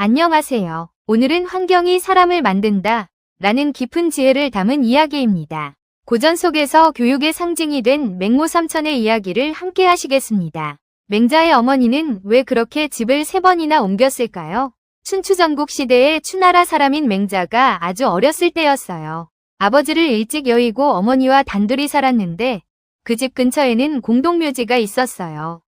안녕하세요. 오늘은 환경이 사람을 만든다 라는 깊은 지혜를 담은 이야기입니다. 고전 속에서 교육의 상징이 된 맹모 삼천의 이야기를 함께 하시겠습니다. 맹자의 어머니는 왜 그렇게 집을 세 번이나 옮겼을까요? 춘추전국 시대의 추나라 사람인 맹자가 아주 어렸을 때였어요. 아버지를 일찍 여의고 어머니와 단둘이 살았는데 그 집 근처에는 공동묘지가 있었어요.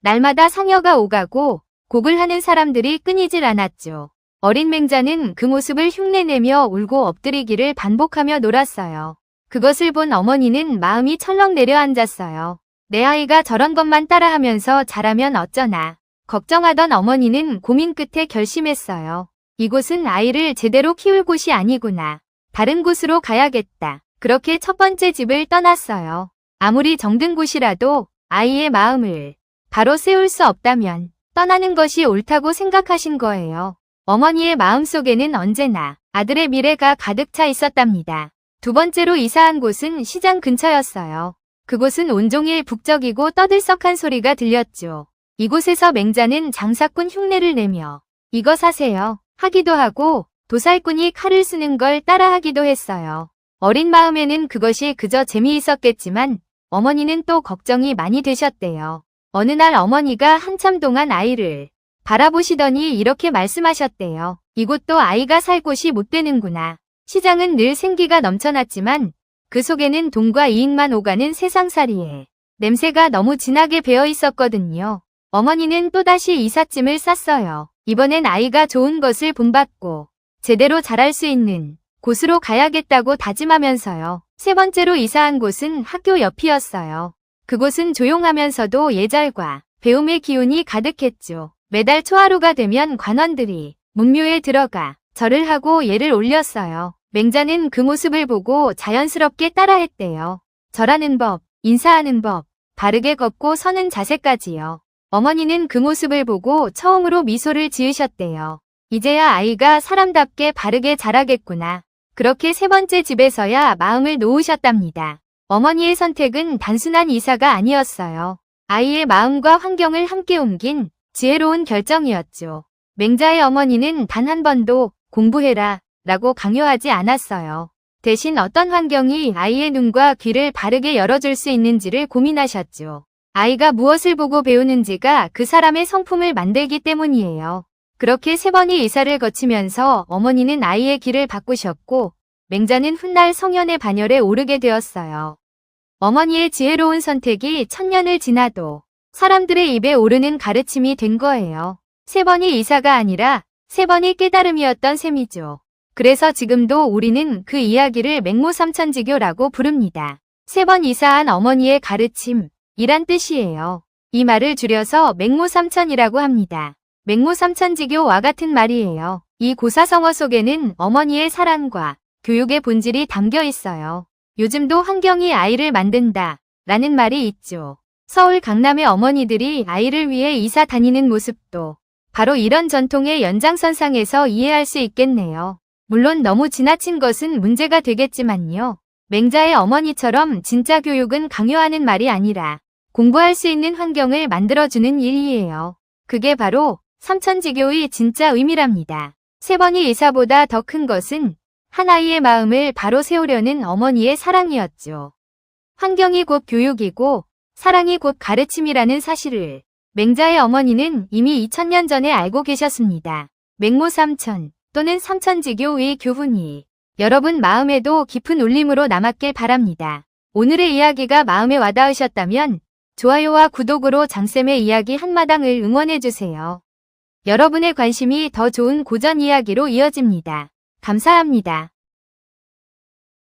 날마다 상여가 오가고 곡을 하는 사람들이 끊이질 않았죠. 어린 맹자는 그 모습을 흉내내며 울고 엎드리기를 반복하며 놀았어요. 그것을 본 어머니는 마음이 철렁 내려앉았어요. 내 아이가 저런 것만 따라하면서 자라면 어쩌나. 걱정하던 어머니는 고민 끝에 결심했어요. 이곳은 아이를 제대로 키울 곳이 아니구나. 다른 곳으로 가야겠다. 그렇게 첫 번째 집을 떠났어요. 아무리 정든 곳이라도 아이의 마음을 바로 세울 수 없다면 떠나는 것이 옳다고 생각하신 거예요. 어머니의 마음속에는 언제나 아들의 미래가 가득 차 있었답니다. 두 번째로 이사한 곳은 시장 근처였어요. 그곳은 온종일 북적이고 떠들썩한 소리가 들렸죠. 이곳에서 맹자는 장사꾼 흉내를 내며 이거 사세요 하기도 하고 도살꾼이 칼을 쓰는 걸 따라하기도 했어요. 어린 마음에는 그것이 그저 재미있었겠지만 어머니는 또 걱정이 많이 되셨대요. 어느 날 어머니가 한참 동안 아이를 바라보시더니 이렇게 말씀하셨대요. 이곳도 아이가 살 곳이 못 되는구나. 시장은 늘 생기가 넘쳐났지만 그 속에는 돈과 이익만 오가는 세상살이에 냄새가 너무 진하게 배어 있었거든요. 어머니는 또다시 이삿짐을 쌌어요. 이번엔 아이가 좋은 것을 본받고 제대로 자랄 수 있는 곳으로 가야겠다고 다짐하면서요. 세 번째로 이사한 곳은 학교 옆이었어요. 그곳은 조용하면서도 예절과 배움의 기운이 가득했죠. 매달 초하루가 되면 관원들이 문묘에 들어가 절을 하고 예를 올렸어요. 맹자는 그 모습을 보고 자연스럽게 따라했대요. 절하는 법, 인사하는 법, 바르게 걷고 서는 자세까지요. 어머니는 그 모습을 보고 처음으로 미소를 지으셨대요. 이제야 아이가 사람답게 바르게 자라겠구나. 그렇게 세 번째 집에서야 마음을 놓으셨답니다. 어머니의 선택은 단순한 이사가 아니었어요. 아이의 마음과 환경을 함께 옮긴 지혜로운 결정이었죠. 맹자의 어머니는 단 한 번도 공부해라 라고 강요하지 않았어요. 대신 어떤 환경이 아이의 눈과 귀를 바르게 열어줄 수 있는지를 고민하셨죠. 아이가 무엇을 보고 배우는지가 그 사람의 성품을 만들기 때문이에요. 그렇게 세 번의 이사를 거치면서 어머니는 아이의 길을 바꾸셨고 맹자는 훗날 성현의 반열에 오르게 되었어요. 어머니의 지혜로운 선택이 천년을 지나도 사람들의 입에 오르는 가르침이 된 거예요. 세 번이 이사가 아니라 세 번이 깨달음이었던 셈이죠. 그래서 지금도 우리는 그 이야기를 맹모삼천지교라고 부릅니다. 세 번 이사한 어머니의 가르침, 이란 뜻이에요. 이 말을 줄여서 맹모삼천이라고 합니다. 맹모삼천지교와 같은 말이에요. 이 고사성어 속에는 어머니의 사랑과 교육의 본질이 담겨 있어요. 요즘도 환경이 아이를 만든다 라는 말이 있죠. 서울 강남의 어머니들이 아이를 위해 이사 다니는 모습도 바로 이런 전통의 연장선상에서 이해할 수 있겠네요. 물론 너무 지나친 것은 문제가 되겠지만요. 맹자의 어머니처럼 진짜 교육은 강요하는 말이 아니라 공부할 수 있는 환경을 만들어주는 일이에요. 그게 바로 삼천지교의 진짜 의미랍니다. 세 번이 이사보다 더 큰 것은 한 아이의 마음을 바로 세우려는 어머니의 사랑이었죠. 환경이 곧 교육이고 사랑이 곧 가르침이라는 사실을 맹자의 어머니는 이미 2000년 전에 알고 계셨습니다. 맹모 삼천 또는 삼천지교의 교훈이 여러분 마음에도 깊은 울림으로 남았길 바랍니다. 오늘의 이야기가 마음에 와닿으셨다면 좋아요와 구독으로 장쌤의 이야기 한마당을 응원해주세요. 여러분의 관심이 더 좋은 고전 이야기로 이어집니다. 감사합니다.